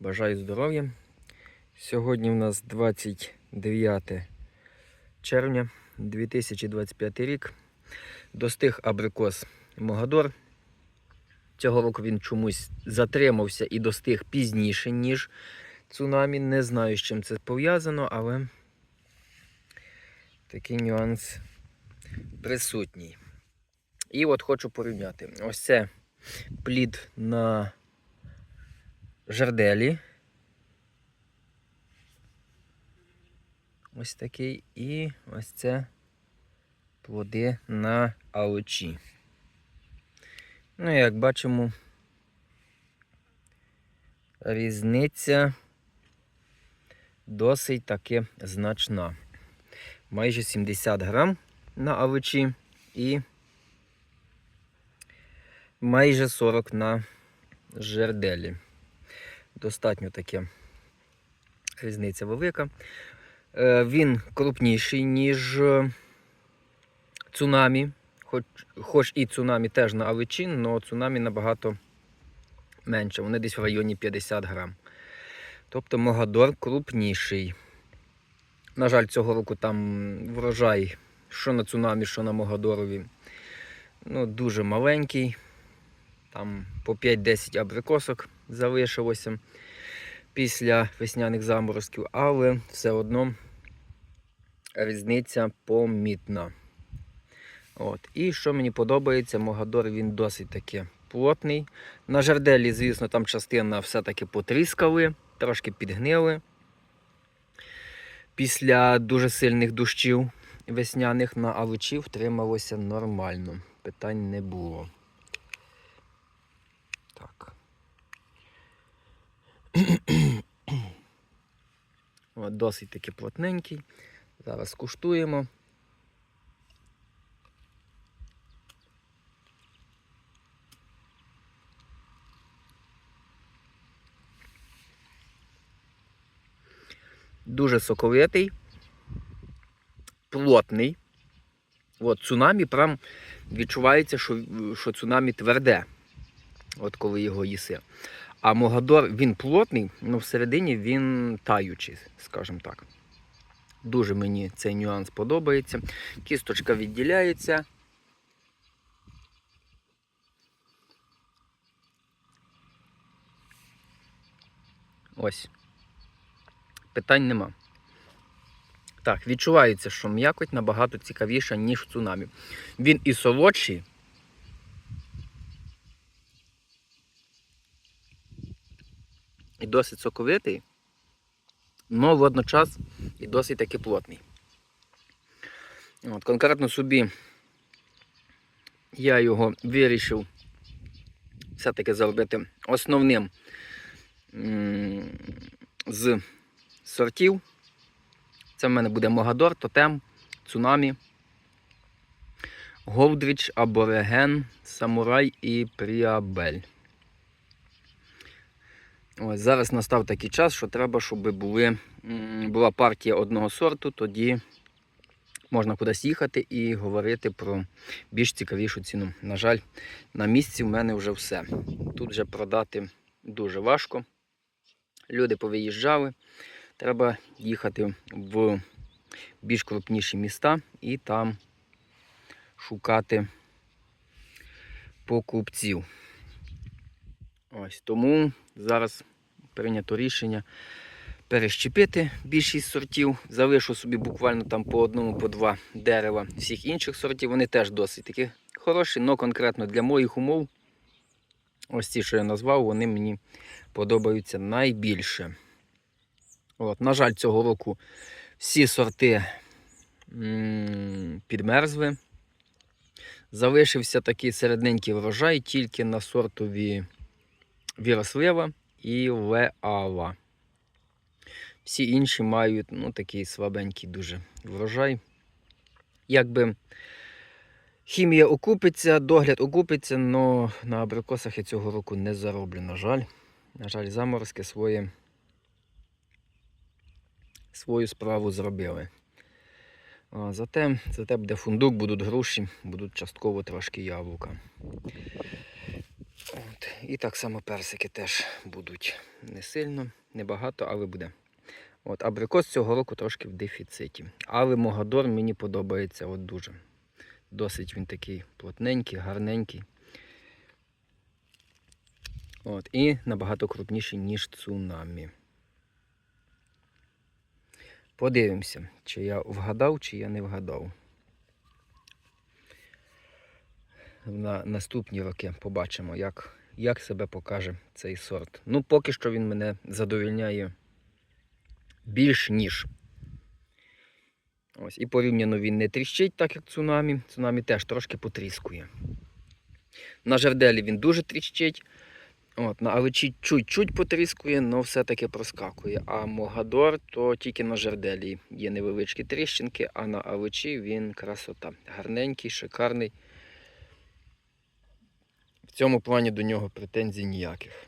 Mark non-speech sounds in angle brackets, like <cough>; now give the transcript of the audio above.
Бажаю здоров'я. Сьогодні в нас 29 червня 2025 рік. Достиг абрикос Могадор. Цього року він чомусь затримався і достиг пізніше, ніж цунамі. Не знаю, з чим це пов'язано, але такий нюанс присутній. І от хочу порівняти. Ось це плід на жерделі. Ось такий. І ось це плоди на аочі. Ну, як бачимо, різниця досить таки значна. Майже 70 грам на авичі і майже 40 на жерделі. Достатньо таке різниця велика. Е, Він крупніший, ніж е, цунамі. Хоч, хоч і цунамі теж на авичин, але цунамі набагато менше. Вони десь в районі 50 грам. Тобто Могадор крупніший. На жаль, цього року там врожай, що на цунамі, що на Могадорові. Ну, дуже маленький. Там по 5-10 абрикосок залишилося після весняних заморозків, але все одно різниця помітна. От. І що мені подобається, Могадор він досить таки плотний. На жарделі, звісно, там частина все-таки потріскали, трошки підгнили. Після дуже сильних дощів весняних на алучі втрималося нормально. Питань не було. Так. <clears throat> От, досить таки плотненький. Зараз куштуємо. Дуже соковитий, плотний. От цунамі прям відчувається, що, що цунамі тверде, от коли його їси. А Могадор він плотний, але всередині він таючий, скажімо так. Дуже мені цей нюанс подобається. Кісточка відділяється. Ось. Питань нема. Так, відчувається, що м'якоть набагато цікавіша, ніж цунамі. Він і солодший. І досить соковитий, але водночас і досить таки плотний. От, Конкретно собі я його вирішив все-таки зробити основним з сортів. Це в мене буде Могадор, Тотем, Цунамі, Голдріч, Абориген, Самурай і Пріабель. Ось Зараз настав такий час, що треба, щоб були, була партія одного сорту, тоді можна кудись їхати і говорити про більш цікавішу ціну. На жаль, на місці в мене вже все. Тут вже продати дуже важко. Люди повиїжджали. Треба їхати в більш крупніші міста і там шукати покупців. Ось тому зараз прийнято рішення перещепити більшість сортів. Залишу собі буквально там по одному, по два дерева всіх інших сортів. Вони теж досить таки хороші, але конкретно для моїх умов, ось ці, що я назвав, вони мені подобаються найбільше. От, На жаль, цього року всі сорти підмерзли. Залишився такий середненький врожай тільки на сортові Вірослива і Леала. Всі інші мають ну, такий слабенький дуже врожай. Якби хімія окупиться, догляд окупиться, але на абрикосах я цього року не зароблю, на жаль. На жаль, заморозки своє свою справу зробили. Зате, зате буде фундук, будуть груші, будуть частково трошки яблука. От. І так само персики теж будуть не сильно, небагато, але буде. От, абрикос цього року трошки в дефіциті. Але Могадор мені подобається от дуже. Досить він такий плотненький, гарненький. От, і набагато крупніший, ніж цунамі. Подивимося, чи я вгадав, чи я не вгадав. На наступні роки побачимо, як, як себе покаже цей сорт. Ну, поки що він мене задовільняє більш ніж. Ось, і порівняно він не тріщить, так як цунамі. Цунамі теж трошки потріскує. На жерделі він дуже тріщить. От, на аличі чуть-чуть потріскує, але все-таки проскакує. А Могадор то тільки на жерделі є невеличкі тріщинки, а на аличі він красота. Гарненький, шикарний. Цьому плані до нього претензій ніяких.